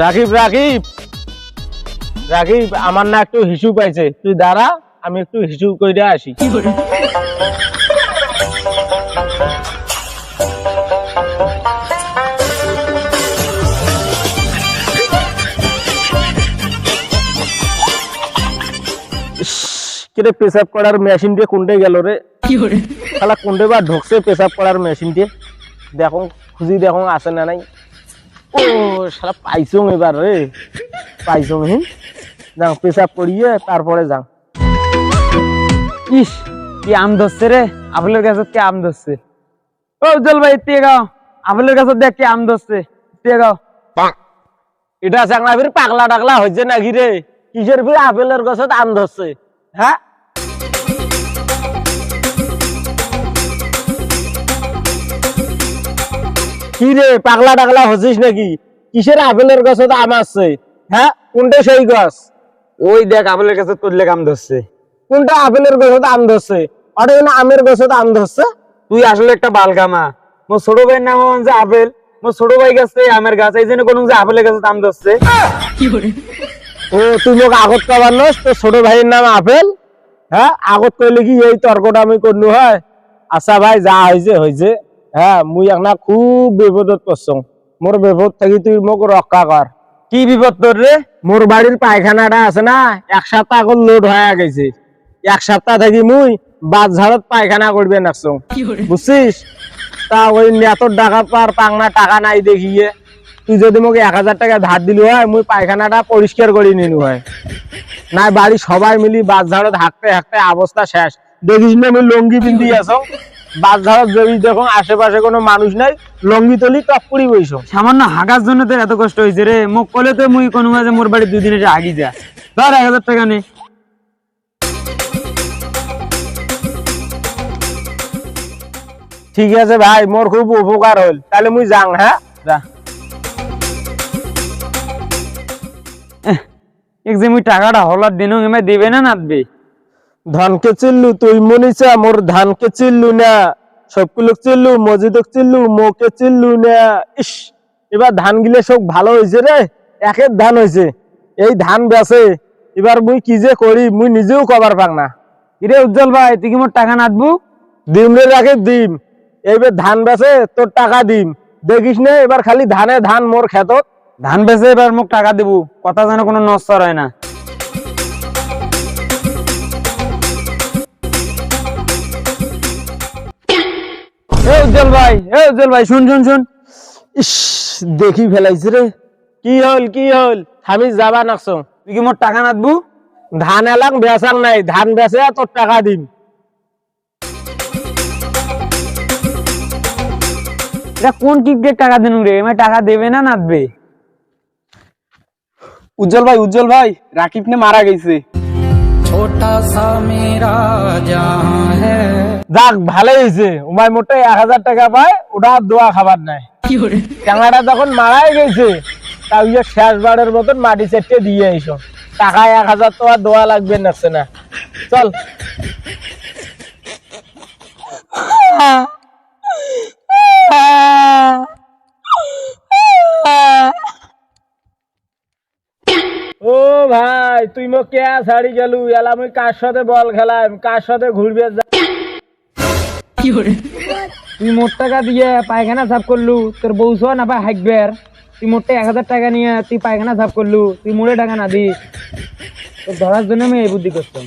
রাকিব রাকিব। রাকিব আমার না একটু হিসু পাইছে। তুই দাঁড়া আমি একটু হিসু কইরা আসি। কিরে পেশাব করার মেশিন দিয়ে কোনটে গেল রে? শালা কোনটে বা ঢুকছে পেশাব করার মেশিন দিয়ে? দেখো খুঁজি দেখো আছে না নাই? ও শালা পাইছং এবার রে। পাইছং হিন যাও পেশাব করিয়ে তারপরে যাও। ইস কি আম ধরছে রে? আপেলের গাছত কি আম ধরছে? ও উজ্জ্বল ভাই এতে গাও আপেলের গাছত দেখ কি আম ধরছে। এতে গাও এটা চাংলা ফির পাগলা টাগলা হয়েছে নাকি রে? কিসের ফির আপেলের গছত আম ধরছে? হ্যাঁ? কি রে পাগলা টাগলা হচ্ছিস নাকি? কিসের আপেলের গছত আম আসছে হ্যাঁ কোনটা সেই গাছ? ওই দেখ আপেলের গাছত করলে আম ধরছে। কোনটা আপেলের গছত আম ধরছে? ওটা না আমের গছত আম ধরছে? তুই আসলে একটা বালগামা। মোর ছোট ভাইয়ের নাম হচ্ছে আপেল। মোর ছোট ভাই গাছে আমের গাছ এই জন্য কোন যে আপেলের গাছত আম ধরছে। কি করে? ও তুই মোক আগত কবার নস তোর ছোট ভাইয়ের নাম আপেল। হ্যাঁ আগত কইলে কি এই তর্কটা আমি করনু হয়? আচ্ছা ভাই যা হয়েছে হয়েছে হ্যাঁ মুই একটা খুব বিপদত পড়ছং। মোর বিপদ থাকি তুই মোক রক্ষা কর কি বিপদ তোর রে মোর বাড়ির পায়খানাটা আছে না এক সপ্তাহ আগত লোড হয়ে গেছে। এক সপ্তাহ থাকি মুই বাদ ঝাড়ত পায়খানা করবে নাকছং বুঝছিস তা ওই নেতর টাকা পার পাংনা টাকা নাই দেখিয়ে তুই যদি মোক এক হাজার টাকা ধার দিলি হয় মুই পায়খানাটা পরিষ্কার করে নিনু হয়। নাই বাড়ি সবাই মিলি বাস ঝাড়ত হাঁকতে হাঁকতে অবস্থা শেষ। দেখিস না আমি লঙ্গি পিন্দি আছো। বাস ঝাড়ত যদি দেখো আশেপাশে কোনো মানুষ নাই লঙ্গি তলি টপ করি বইছো সামান্য হাগার জন্য তোর এত কষ্ট হয়েছে রে। মোক কলে তো মুই কোনো মাঝে মোর বাড়ি দুই দিনে আগি যা ধর এক হাজার টাকা নে। ঠিক আছে ভাই মোর খুব উপকার হল। তাহলে মুই যাং হ্যাঁ যা। এক যে মুই টাকাটা হলার দিন এমাই দিবে না নাদবে ধানকে চিল্লু, তুই মনিছা মোর ধানকে চিল্লু না। সবগুলোক চিল্লু, মজিদক চিল্লু, মোকে চিল্লু না। ইস, এবার ধান গিলে সব ভালো হয়েছে রে একের ধান হয়েছে এই ধান বেছে, এবার মুই কি যে করি, মুই নিজেও কবার পাং না। কিরে উজ্জ্বল ভাই, তুই কি মোর টাকা নাদবু দিম রে রাখে দিম এইবার ধান বেছে, তোর টাকা দিম দেখিস না, এবার খালি ধানে ধান, মোর খেতত। ধান বেচে এবার মোক টাকা দিব, কথা যেন কোনো নষ্টর হয় না। উজ্জ্বল ভাই এ উজ্জ্বল ভাই শুন শুন শুন। ইস দেখি ফেলাইছে রে। কি হল কি হল? আমি যাবা নাকছো। তুই কি মোর টাকা নাদবু ধান নাই ধান বেচে তোর টাকা দিম। এটা কোন কিক দিয়ে টাকা দেনু রে? টাকা দেবে না নাদবে উজ্জ্বল ভাই উজ্জ্বল ভাই রাকিব নে মারা গেছে। যাক ভালোই হয়েছে। উমাই মোটে এক হাজার টাকা পায় ওটা দোয়া খাবার নাই। ক্যাংড়াটা যখন মারাই গেছে তা ওই যে শেষবারের মতন মাটি চেটে দিয়ে এসো টাকা এক হাজার তো আর দোয়া লাগবে নাকছে না। চল। ও ভাই। তুই মো কে ছাড়ি গেলু? এলা মুই কার সাথে বল খেলাম? কার সাথে ঘুরবে যা তুই মোট টাকা দিয়ে পায়খানা সাফ করলু। তোর বউ সহ না পায় হাঁকবে তুই মোটটা এক হাজার টাকা নিয়ে তুই পায়খানা সাফ করলু। তুই মোড়ে টাকা না দিস। তোর ধরার জন্য আমি এই বুদ্ধি করতাম।